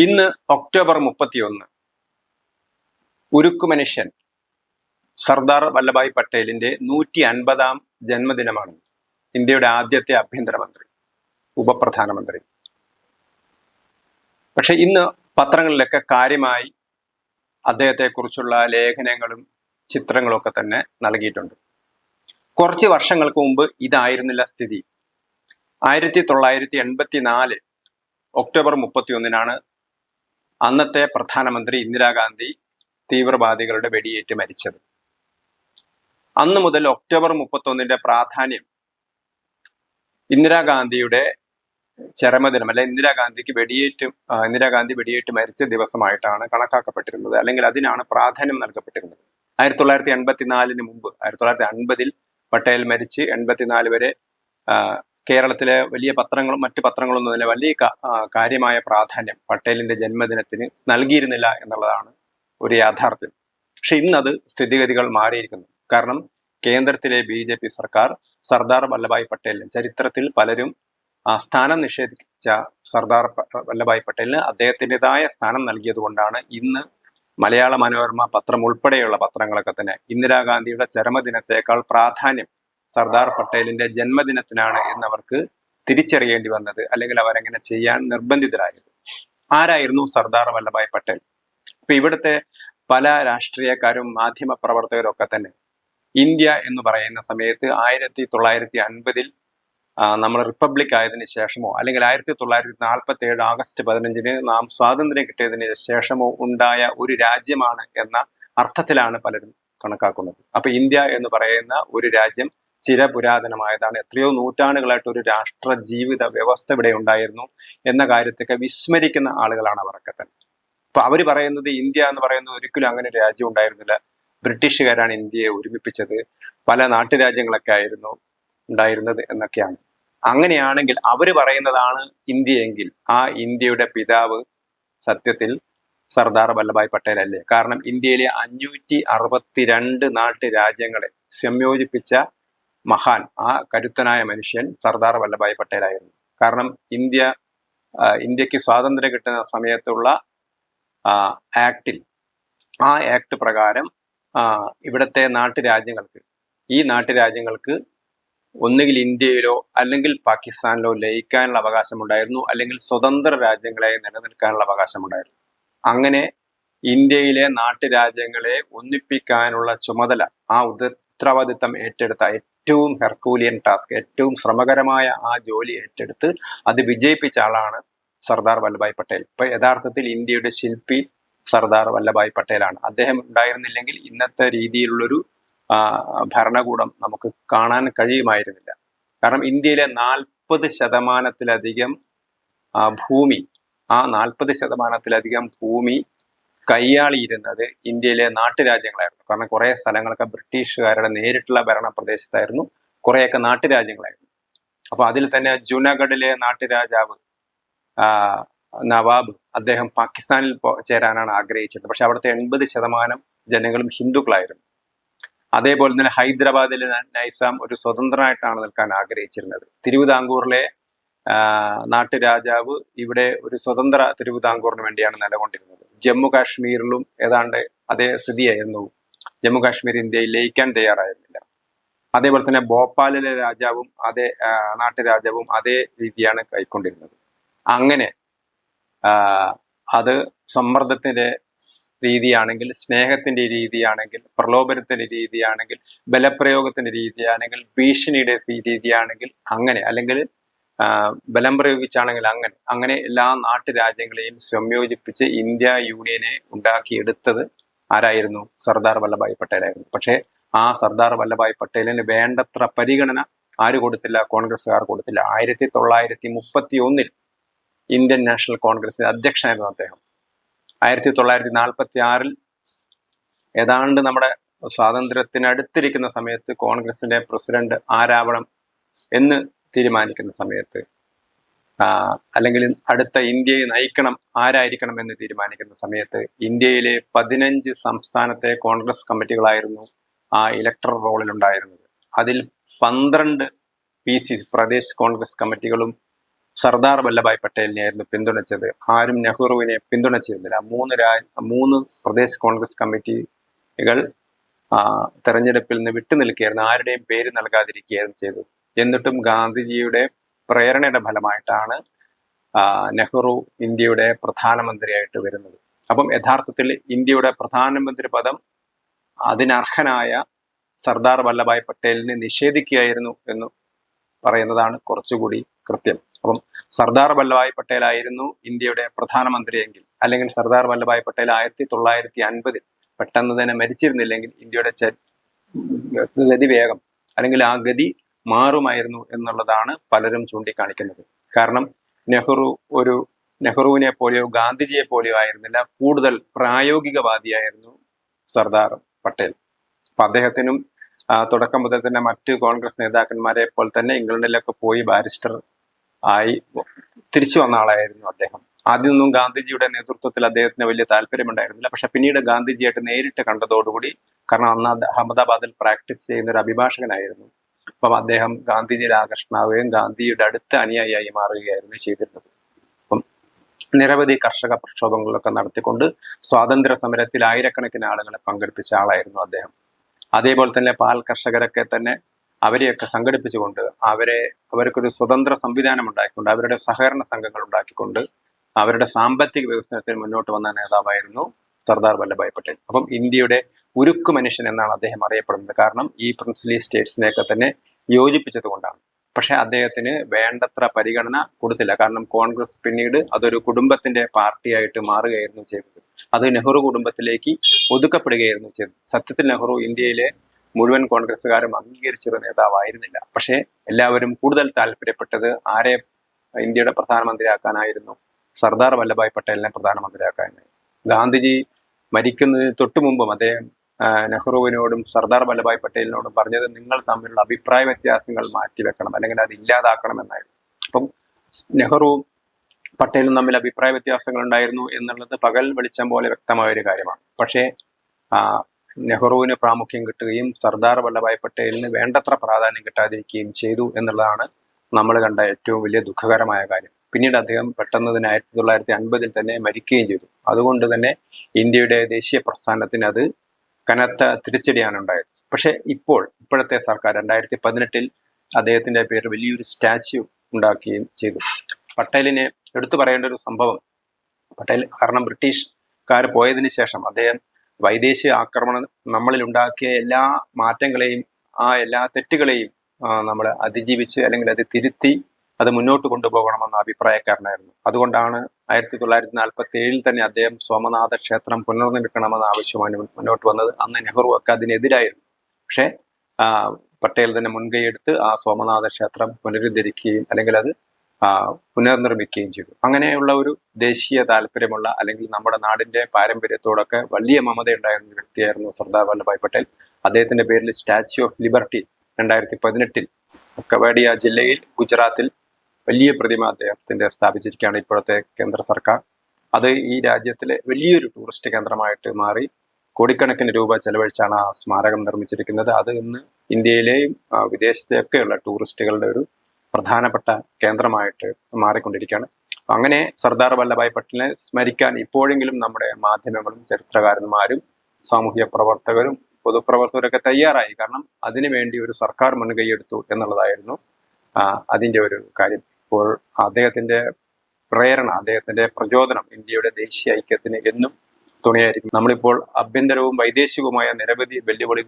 ഇന്ന് ഒക്ടോബർ മുപ്പത്തിയൊന്ന്. ഉരുക്കു മനുഷ്യൻ സർദാർ വല്ലഭായ് പട്ടേലിന്റെ നൂറ്റി അൻപതാം ജന്മദിനമാണ് ഇന്ത്യയുടെ ആദ്യത്തെ ആഭ്യന്തരമന്ത്രി ഉപപ്രധാനമന്ത്രി. പക്ഷെ ഇന്ന് പത്രങ്ങളിലൊക്കെ കാര്യമായി അദ്ദേഹത്തെക്കുറിച്ചുള്ള ലേഖനങ്ങളും ചിത്രങ്ങളും ഒക്കെ തന്നെ നൽകിയിട്ടുണ്ട്. കുറച്ച് വർഷങ്ങൾക്ക് മുമ്പ് ഇതായിരുന്നില്ല സ്ഥിതി. ആയിരത്തി തൊള്ളായിരത്തി എൺപത്തി നാല് ഒക്ടോബർ മുപ്പത്തിയൊന്നിനാണ് അന്നത്തെ പ്രധാനമന്ത്രി ഇന്ദിരാഗാന്ധി തീവ്രവാദികളുടെ വെടിയേറ്റ് മരിച്ചത്. അന്ന് മുതൽ ഒക്ടോബർ മുപ്പത്തൊന്നിന്റെ പ്രാധാന്യം ഇന്ദിരാഗാന്ധിയുടെ ചരമദിനം അല്ലെ ഇന്ദിരാഗാന്ധിക്ക് വെടിയേറ്റ് ഇന്ദിരാഗാന്ധി വെടിയേറ്റ് മരിച്ച ദിവസമായിട്ടാണ് കണക്കാക്കപ്പെട്ടിരുന്നത്. അല്ലെങ്കിൽ അതിനാണ് പ്രാധാന്യം നൽകപ്പെട്ടിരുന്നത്. ആയിരത്തി തൊള്ളായിരത്തി എൺപത്തിനാലിന് മുമ്പ് ആയിരത്തി തൊള്ളായിരത്തി അൻപതിൽ പട്ടേൽ മരിച്ച് എൺപത്തിനാല് വരെ കേരളത്തിലെ വലിയ പത്രങ്ങളും മറ്റ് പത്രങ്ങളൊന്നും തന്നെ വലിയ കാര്യമായ പ്രാധാന്യം പട്ടേലിന്റെ ജന്മദിനത്തിന് നൽകിയിരുന്നില്ല എന്നുള്ളതാണ് ഒരു യാഥാർത്ഥ്യം. പക്ഷെ ഇന്നത് സ്ഥിതിഗതികൾ മാറിയിരിക്കുന്നു. കാരണം കേന്ദ്രത്തിലെ ബി ജെ പി സർക്കാർ സർദാർ വല്ലഭായ് പട്ടേലിന് ചരിത്രത്തിൽ പലരും സ്ഥാനം നിഷേധിച്ച സർദാർ വല്ലഭായ് പട്ടേലിന് അദ്ദേഹത്തിന്റെതായ സ്ഥാനം നൽകിയത് കൊണ്ടാണ് ഇന്ന് മലയാള മനോരമ പത്രം ഉൾപ്പെടെയുള്ള പത്രങ്ങളൊക്കെ തന്നെ ഇന്ദിരാഗാന്ധിയുടെ ചരമദിനത്തേക്കാൾ പ്രാധാന്യം സർദാർ പട്ടേലിന്റെ ജന്മദിനത്തിനാണ് എന്നവർക്ക് തിരിച്ചറിയേണ്ടി വന്നത് അല്ലെങ്കിൽ അവരങ്ങനെ ചെയ്യാൻ നിർബന്ധിതരായത്. ആരായിരുന്നു സർദാർ വല്ലഭായ് പട്ടേൽ? ഇപ്പൊ ഇവിടുത്തെ പല രാഷ്ട്രീയക്കാരും മാധ്യമ പ്രവർത്തകരും ഒക്കെ തന്നെ ഇന്ത്യ എന്ന് പറയുന്ന സമയത്ത് ആയിരത്തി തൊള്ളായിരത്തി അൻപതിൽ നമ്മൾ റിപ്പബ്ലിക് ആയതിനു ശേഷമോ അല്ലെങ്കിൽ ആയിരത്തി തൊള്ളായിരത്തി നാൽപ്പത്തി ഏഴ് ആഗസ്റ്റ് പതിനഞ്ചിന് നാം സ്വാതന്ത്ര്യം കിട്ടിയതിന് ശേഷമോ ഉണ്ടായ ഒരു രാജ്യമാണ് എന്ന അർത്ഥത്തിലാണ് പലരും കണക്കാക്കുന്നത്. അപ്പൊ ഇന്ത്യ എന്ന് പറയുന്ന ഒരു രാജ്യം ചിരപുരാതനമായതാണ്. എത്രയോ നൂറ്റാണ്ടുകളായിട്ട് ഒരു രാഷ്ട്ര ജീവിത വ്യവസ്ഥ ഇവിടെ ഉണ്ടായിരുന്നു എന്ന കാര്യത്തൊക്കെ വിസ്മരിക്കുന്ന ആളുകളാണ് അവരൊക്കെ തന്നെ. അപ്പൊ അവർ പറയുന്നത് ഇന്ത്യ എന്ന് പറയുന്നത് ഒരിക്കലും അങ്ങനെ രാജ്യം ഉണ്ടായിരുന്നില്ല. ബ്രിട്ടീഷുകാരാണ് ഇന്ത്യയെ ഒരുമിപ്പിച്ചത്. പല നാട്ടുരാജ്യങ്ങളൊക്കെ ആയിരുന്നു ഉണ്ടായിരുന്നത് എന്നൊക്കെയാണ്. അങ്ങനെയാണെങ്കിൽ അവർ പറയുന്നതാണ് ഇന്ത്യയെങ്കിൽ ആ ഇന്ത്യയുടെ പിതാവ് സത്യത്തിൽ സർദാർ വല്ലഭായ് പട്ടേൽ അല്ലേ? കാരണം ഇന്ത്യയിലെ അഞ്ഞൂറ്റി അറുപത്തിരണ്ട് നാട്ടുരാജ്യങ്ങളെ സംയോജിപ്പിച്ച മഹാൻ ആ കരുത്തനായ മനുഷ്യൻ സർദാർ വല്ലഭായ് പട്ടേലായിരുന്നു കാരണം ഇന്ത്യ ഇന്ത്യയ്ക്ക് സ്വാതന്ത്ര്യം കിട്ടുന്ന സമയത്തുള്ള ആക്ടിൽ ആ ആക്ട് പ്രകാരം ഇവിടുത്തെ നാട്ടുരാജ്യങ്ങൾക്ക് ഈ നാട്ടുരാജ്യങ്ങൾക്ക് ഒന്നുകിൽ ഇന്ത്യയിലോ അല്ലെങ്കിൽ പാകിസ്ഥാനിലോ ലയിക്കാനുള്ള അവകാശമുണ്ടായിരുന്നു. അല്ലെങ്കിൽ സ്വതന്ത്ര രാജ്യങ്ങളായി നിലനിൽക്കാനുള്ള അവകാശമുണ്ടായിരുന്നു. അങ്ങനെ ഇന്ത്യയിലെ നാട്ടുരാജ്യങ്ങളെ ഒന്നിപ്പിക്കാനുള്ള ചുമതല ആ ഉത്തരവാദിത്തം ഏറ്റെടുത്ത ഏറ്റവും ഹെർക്കൂലിയൻ ടാസ്ക് ഏറ്റവും ശ്രമകരമായ ആ ജോലി ഏറ്റെടുത്ത് അത് വിജയിപ്പിച്ച ആളാണ് സർദാർ വല്ലഭായ് പട്ടേൽ. ഇപ്പൊ യഥാർത്ഥത്തിൽ ഇന്ത്യയുടെ ശില്പി സർദാർ വല്ലഭായ് പട്ടേലാണ്. അദ്ദേഹം ഉണ്ടായിരുന്നില്ലെങ്കിൽ ഇന്നത്തെ രീതിയിലുള്ളൊരു ഭരണകൂടം നമുക്ക് കാണാൻ കഴിയുമായിരുന്നില്ല. കാരണം ഇന്ത്യയിലെ നാൽപ്പത് ശതമാനത്തിലധികം ഭൂമി ആ നാൽപ്പത് ശതമാനത്തിലധികം ഭൂമി കൈയാളിയിരുന്നത് ഇന്ത്യയിലെ നാട്ടുരാജ്യങ്ങളായിരുന്നു. കാരണം കുറെ സ്ഥലങ്ങളൊക്കെ ബ്രിട്ടീഷുകാരുടെ നേരിട്ടുള്ള ഭരണ പ്രദേശത്തായിരുന്നു കുറെയൊക്കെ നാട്ടുരാജ്യങ്ങളായിരുന്നു. അപ്പൊ അതിൽ തന്നെ ജുനഗഡിലെ നാട്ടുരാജാവ് നവാബ് അദ്ദേഹം പാകിസ്ഥാനിൽ ചേരാനാണ് ആഗ്രഹിച്ചത്. പക്ഷെ അവിടുത്തെ എൺപത് ശതമാനം ജനങ്ങളും ഹിന്ദുക്കളായിരുന്നു. അതേപോലെ തന്നെ ഹൈദരാബാദിലെ നൈസാം ഒരു സ്വതന്ത്രനായിട്ടാണ് നിൽക്കാൻ ആഗ്രഹിച്ചിരുന്നത്. തിരുവിതാംകൂറിലെ നാട്ടുരാജാവ് ഇവിടെ ഒരു സ്വതന്ത്ര തിരുവിതാംകൂറിന് വേണ്ടിയാണ് നിലകൊണ്ടിരുന്നത്. ജമ്മു കാശ്മീരിലും ഏതാണ്ട് അതേ സ്ഥിതിയായിരുന്നു. ജമ്മു കാശ്മീർ ഇന്ത്യയിൽ ലയിക്കാൻ തയ്യാറായിരുന്നില്ല. അതേപോലെ തന്നെ ഭോപ്പാലിലെ രാജാവും അതേ നാട്ടുരാജാവും അതേ രീതിയാണ് കൈക്കൊണ്ടിരുന്നത്. അങ്ങനെ അത് സമ്മർദ്ദത്തിന്റെ രീതിയാണെങ്കിൽ സ്നേഹത്തിന്റെ രീതിയാണെങ്കിൽ പ്രലോഭനത്തിന്റെ രീതിയാണെങ്കിൽ ബലപ്രയോഗത്തിന്റെ രീതിയാണെങ്കിൽ ഭീഷണിയുടെ രീതിയാണെങ്കിൽ അങ്ങനെ അല്ലെങ്കിൽ ബലം പ്രയോഗിച്ചാണെങ്കിൽ അങ്ങനെ അങ്ങനെ എല്ലാ നാട്ടുരാജ്യങ്ങളെയും സംയോജിപ്പിച്ച് ഇന്ത്യ യൂണിയനെ ഉണ്ടാക്കിയെടുത്തത് ആരായിരുന്നു? സർദാർ വല്ലഭായ് പട്ടേലായിരുന്നു പക്ഷേ ആ സർദാർ വല്ലഭായ് പട്ടേലിന് വേണ്ടത്ര പരിഗണന ആര് കൊടുത്തില്ല? കോൺഗ്രസ്സുകാർ കൊടുത്തില്ല. ആയിരത്തി തൊള്ളായിരത്തി മുപ്പത്തി ഒന്നിൽ ഇന്ത്യൻ നാഷണൽ കോൺഗ്രസിന്റെ അധ്യക്ഷനായിരുന്നു അദ്ദേഹം. ആയിരത്തി തൊള്ളായിരത്തി നാൽപ്പത്തി ആറിൽ ഏതാണ്ട് നമ്മുടെ സ്വാതന്ത്ര്യത്തിന് അടുത്തിരിക്കുന്ന സമയത്ത് കോൺഗ്രസിന്റെ പ്രസിഡന്റ് ആരാവണം എന്ന് തീരുമാനിക്കുന്ന സമയത്ത് അല്ലെങ്കിൽ അടുത്ത ഇന്ത്യയെ നയിക്കണം ആരായിരിക്കണം എന്ന് തീരുമാനിക്കുന്ന സമയത്ത് ഇന്ത്യയിലെ പതിനഞ്ച് സംസ്ഥാനത്തെ കോൺഗ്രസ് കമ്മിറ്റികളായിരുന്നു ആ ഇലക്ടർ റോളിൽ ഉണ്ടായിരുന്നത്. അതിൽ പന്ത്രണ്ട് പി സി പ്രദേശ് കോൺഗ്രസ് കമ്മിറ്റികളും സർദാർ വല്ലഭായ് പട്ടേലിനെയായിരുന്നു പിന്തുണച്ചത്. ആരും നെഹ്റുവിനെ പിന്തുണച്ചിരുന്നില്ല. മൂന്ന് രാജ് മൂന്ന് പ്രദേശ് കോൺഗ്രസ് കമ്മിറ്റികൾ തെരഞ്ഞെടുപ്പിൽ നിന്ന് വിട്ടുനിൽക്കുകയായിരുന്നു. ആരുടെയും പേര് നൽകാതിരിക്കുകയായിരുന്നു ചെയ്തത്. എന്നിട്ടും ഗാന്ധിജിയുടെ പ്രേരണയുടെ ഫലമായിട്ടാണ് നെഹ്റു ഇന്ത്യയുടെ പ്രധാനമന്ത്രിയായിട്ട് വരുന്നത്. അപ്പം യഥാർത്ഥത്തിൽ ഇന്ത്യയുടെ പ്രധാനമന്ത്രി പദം അതിനർഹനായ സർദാർ വല്ലഭായ് പട്ടേലിനെ നിഷേധിക്കുകയായിരുന്നു എന്ന് പറയുന്നതാണ് കുറച്ചുകൂടി കൃത്യം. അപ്പം സർദാർ വല്ലഭായ് പട്ടേൽ ആയിരുന്നു ഇന്ത്യയുടെ പ്രധാനമന്ത്രിയെങ്കിൽ അല്ലെങ്കിൽ സർദാർ വല്ലഭായ് പട്ടേൽ ആയിരത്തി തൊള്ളായിരത്തി അൻപതിൽ പെട്ടെന്ന് തന്നെ മരിച്ചിരുന്നില്ലെങ്കിൽ ഇന്ത്യയുടെ ഗതിവേഗം ഗതി വേഗം അല്ലെങ്കിൽ ആ ഗതി മാറുമായിരുന്നു എന്നുള്ളതാണ് പലരും ചൂണ്ടിക്കാണിക്കുന്നത്. കാരണം നെഹ്റു ഒരു നെഹ്റുവിനെ പോലെയോ ഗാന്ധിജിയെ പോലെയോ ആയിരുന്നില്ല. കൂടുതൽ പ്രായോഗികവാദിയായിരുന്നു സർദാർ പട്ടേൽ. അപ്പൊ അദ്ദേഹത്തിനും തുടക്കം മുതൽ തന്നെ മറ്റ് കോൺഗ്രസ് നേതാക്കന്മാരെ പോലെ തന്നെ ഇംഗ്ലണ്ടിലൊക്കെ പോയി ബാരിസ്റ്റർ ആയി തിരിച്ചു വന്ന ആളായിരുന്നു അദ്ദേഹം. ആദ്യമൊന്നും ഗാന്ധിജിയുടെ നേതൃത്വത്തിൽ അദ്ദേഹത്തിന് വലിയ താല്പര്യമുണ്ടായിരുന്നില്ല. പക്ഷെ പിന്നീട് ഗാന്ധിജിയായിട്ട് നേരിട്ട് കണ്ടതോടുകൂടി കാരണം അന്ന് അഹമ്മദാബാദിൽ പ്രാക്ടീസ് ചെയ്യുന്ന ഒരു അഭിഭാഷകനായിരുന്നു അപ്പം അദ്ദേഹം ഗാന്ധിജിയുടെ ആകർഷണാവുകയും ഗാന്ധിയുടെ അടുത്ത അനുയായിയായി മാറുകയായിരുന്നു ചെയ്തിരുന്നത്. അപ്പം നിരവധി കർഷക പ്രക്ഷോഭങ്ങളൊക്കെ നടത്തിക്കൊണ്ട് സ്വാതന്ത്ര്യ സമരത്തിൽ ആയിരക്കണക്കിന് ആളുകളെ പങ്കെടുപ്പിച്ച ആളായിരുന്നു അദ്ദേഹം. അതേപോലെ തന്നെ പാൽ കർഷകരൊക്കെ തന്നെ അവരെയൊക്കെ സംഘടിപ്പിച്ചുകൊണ്ട് അവരെ അവർക്കൊരു സ്വതന്ത്ര സംവിധാനം ഉണ്ടാക്കിക്കൊണ്ട് അവരുടെ സഹകരണ സംഘങ്ങൾ ഉണ്ടാക്കിക്കൊണ്ട് അവരുടെ സാമ്പത്തിക വികസനത്തിൽ മുന്നോട്ട് വന്ന നേതാവായിരുന്നു സർദാർ വല്ലഭായ് പട്ടേൽ. അപ്പം ഇന്ത്യയുടെ ഉരുക്കു മനുഷ്യൻ എന്നാണ് അദ്ദേഹം അറിയപ്പെടുന്നത്. കാരണം ഈ പ്രിൻസിലി സ്റ്റേറ്റ്സിനെയൊക്കെ തന്നെ യോജിപ്പിച്ചത് കൊണ്ടാണ് പക്ഷെ അദ്ദേഹത്തിന് വേണ്ടത്ര പരിഗണന കൊടുത്തില്ല. കാരണം കോൺഗ്രസ് പിന്നീട് അതൊരു കുടുംബത്തിന്റെ പാർട്ടിയായിട്ട് മാറുകയായിരുന്നു ചെയ്തത്. അത് നെഹ്റു കുടുംബത്തിലേക്ക് ഒതുക്കപ്പെടുകയായിരുന്നു ചെയ്തത്. സത്യത്തിൽ നെഹ്റു ഇന്ത്യയിലെ മുഴുവൻ കോൺഗ്രസ്സുകാരും അംഗീകരിച്ചൊരു നേതാവായിരുന്നില്ല. പക്ഷേ എല്ലാവരും കൂടുതൽ താല്പര്യപ്പെട്ടത് ആരെ ഇന്ത്യയുടെ പ്രധാനമന്ത്രിയാക്കാനായിരുന്നു? സർദാർ വല്ലഭായ് പട്ടേലിനെ പ്രധാനമന്ത്രിയാക്കാനായിരുന്നു. ഗാന്ധിജി മരിക്കുന്നതിന് തൊട്ടു മുമ്പും അദ്ദേഹം നെഹ്റുവിനോടും സർദാർ വല്ലഭായ് പട്ടേലിനോടും പറഞ്ഞത് നിങ്ങൾ തമ്മിലുള്ള അഭിപ്രായ വ്യത്യാസങ്ങൾ മാറ്റിവെക്കണം അല്ലെങ്കിൽ അത് ഇല്ലാതാക്കണം എന്നായിരുന്നു. അപ്പം നെഹ്റുവും പട്ടേലും തമ്മിൽ അഭിപ്രായ വ്യത്യാസങ്ങൾ ഉണ്ടായിരുന്നു എന്നുള്ളത് പകൽ വെളിച്ചം പോലെ വ്യക്തമായ ഒരു കാര്യമാണ്. പക്ഷേ നെഹ്റുവിന് പ്രാമുഖ്യം കിട്ടുകയും സർദാർ വല്ലഭായ് പട്ടേലിന് വേണ്ടത്ര പ്രാധാന്യം കിട്ടാതിരിക്കുകയും ചെയ്തു എന്നുള്ളതാണ് നമ്മൾ കണ്ട ഏറ്റവും വലിയ ദുഃഖകരമായ കാര്യം. പിന്നീട് അദ്ദേഹം പെട്ടെന്ന് തന്നെ ആയിരത്തി തൊള്ളായിരത്തി അൻപതിൽ തന്നെ മരിക്കുകയും ചെയ്തു. അതുകൊണ്ട് തന്നെ ഇന്ത്യയുടെ ദേശീയ പ്രസ്ഥാനത്തിന് അത് കനത്ത തിരിച്ചടിയാണ് ഉണ്ടായത്. പക്ഷേ ഇപ്പോൾ ഇപ്പോഴത്തെ സർക്കാർ രണ്ടായിരത്തി പതിനെട്ടിൽ അദ്ദേഹത്തിന്റെ പേരിൽ വലിയൊരു സ്റ്റാച്യു ഉണ്ടാക്കുകയും ചെയ്തു. പട്ടേലിനെ എടുത്തു പറയേണ്ട ഒരു സംഭവം പട്ടേൽ കാരണം ബ്രിട്ടീഷുകാർ പോയതിനു ശേഷം അദ്ദേഹം വൈദേശിക ആക്രമണം നമ്മളിൽ ഉണ്ടാക്കിയ എല്ലാ മാറ്റങ്ങളെയും ആ എല്ലാ തെറ്റുകളെയും നമ്മൾ അതിജീവിച്ച് അല്ലെങ്കിൽ അത് തിരുത്തി അത് മുന്നോട്ട് കൊണ്ടുപോകണമെന്ന അഭിപ്രായക്കാരനായിരുന്നു. അതുകൊണ്ടാണ് ആയിരത്തി തൊള്ളായിരത്തി നാൽപ്പത്തി ഏഴിൽ തന്നെ അദ്ദേഹം സോമനാഥ ക്ഷേത്രം പുനർനിർക്കണമെന്ന ആവശ്യമാണ് മുന്നോട്ട് വന്നത് അന്ന് നെഹ്റു ഒക്കെ അതിനെതിരായിരുന്നു പക്ഷേ പട്ടേൽ തന്നെ മുൻകൈയെടുത്ത് ആ സോമനാഥ ക്ഷേത്രം പുനരുദ്ധരിക്കുകയും അല്ലെങ്കിൽ അത് പുനർനിർമ്മിക്കുകയും ചെയ്തു. അങ്ങനെയുള്ള ഒരു ദേശീയ താല്പര്യമുള്ള അല്ലെങ്കിൽ നമ്മുടെ നാടിന്റെ പാരമ്പര്യത്തോടൊക്കെ വലിയ മമത ഉണ്ടായിരുന്ന വ്യക്തിയായിരുന്നു സർദാർ വല്ലഭായ് പട്ടേൽ. അദ്ദേഹത്തിന്റെ പേരിൽ സ്റ്റാച്യു ഓഫ് ലിബർട്ടി രണ്ടായിരത്തി പതിനെട്ടിൽ കവാഡിയ ജില്ലയിൽ ഗുജറാത്തിൽ വലിയ പ്രതിമ അദ്ദേഹത്തിന്റെ സ്ഥാപിച്ചിരിക്കുകയാണ് ഇപ്പോഴത്തെ കേന്ദ്ര സർക്കാർ. അത് ഈ രാജ്യത്തിലെ വലിയൊരു ടൂറിസ്റ്റ് കേന്ദ്രമായിട്ട് മാറി കോടിക്കണക്കിന് രൂപ ചെലവഴിച്ചാണ് ആ സ്മാരകം നിർമ്മിച്ചിരിക്കുന്നത്. അത് ഇന്ന് ഇന്ത്യയിലെയും വിദേശത്തെയൊക്കെയുള്ള ടൂറിസ്റ്റുകളുടെ ഒരു പ്രധാനപ്പെട്ട കേന്ദ്രമായിട്ട് മാറിക്കൊണ്ടിരിക്കുകയാണ്. അങ്ങനെ സർദാർ വല്ലഭായ് പട്ടേലിനെ സ്മരിക്കാൻ ഇപ്പോഴെങ്കിലും നമ്മുടെ മാധ്യമങ്ങളും ചരിത്രകാരന്മാരും സാമൂഹ്യ പ്രവർത്തകരും പൊതുപ്രവർത്തകരൊക്കെ തയ്യാറായി. കാരണം അതിനുവേണ്ടി ഒരു സർക്കാർ മുൻകൈയെടുത്തു എന്നുള്ളതായിരുന്നു അതിന്റെ ഒരു കാര്യം. ഇപ്പോൾ അദ്ദേഹത്തിന്റെ പ്രേരണ അദ്ദേഹത്തിന്റെ പ്രചോദനം ഇന്ത്യയുടെ ദേശീയ ഐക്യത്തിന് എന്നും തുണയായിരിക്കും. നമ്മളിപ്പോൾ ആഭ്യന്തരവും വൈദേശികവുമായ നിരവധി വെല്ലുവിളി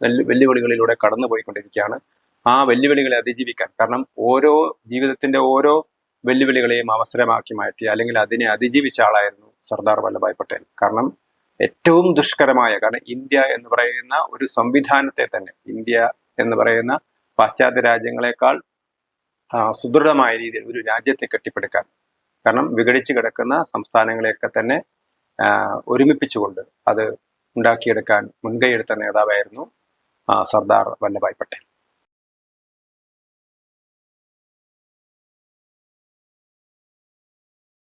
വെല്ലു- വെല്ലുവിളികളിലൂടെ കടന്നുപോയിക്കൊണ്ടിരിക്കുകയാണ്. ആ വെല്ലുവിളികളെ അതിജീവിക്കാൻ കാരണം ഓരോ ജീവിതത്തിന്റെ ഓരോ വെല്ലുവിളികളെയും അവസരമാക്കി മാറ്റി അല്ലെങ്കിൽ അതിനെ അതിജീവിച്ച ആളായിരുന്നു സർദാർ വല്ലഭായ് പട്ടേൽ. കാരണം ഏറ്റവും ദുഷ്കരമായ കാരണം ഇന്ത്യ എന്ന് പറയുന്ന ഒരു സംവിധാനത്തെ തന്നെ ഇന്ത്യ എന്ന് പറയുന്ന പാശ്ചാത്യ രാജ്യങ്ങളെക്കാൾ സുദൃഢമായ രീതിയിൽ ഒരു രാജ്യത്തെ കെട്ടിപ്പടുക്കാൻ. കാരണം വിഘടിച്ച് കിടക്കുന്ന സംസ്ഥാനങ്ങളെയൊക്കെ തന്നെ ഒരുമിപ്പിച്ചുകൊണ്ട് അത് ഉണ്ടാക്കിയെടുക്കാൻ മുൻകൈയെടുത്ത നേതാവായിരുന്നു സർദാർ വല്ലഭായ് പട്ടേൽ.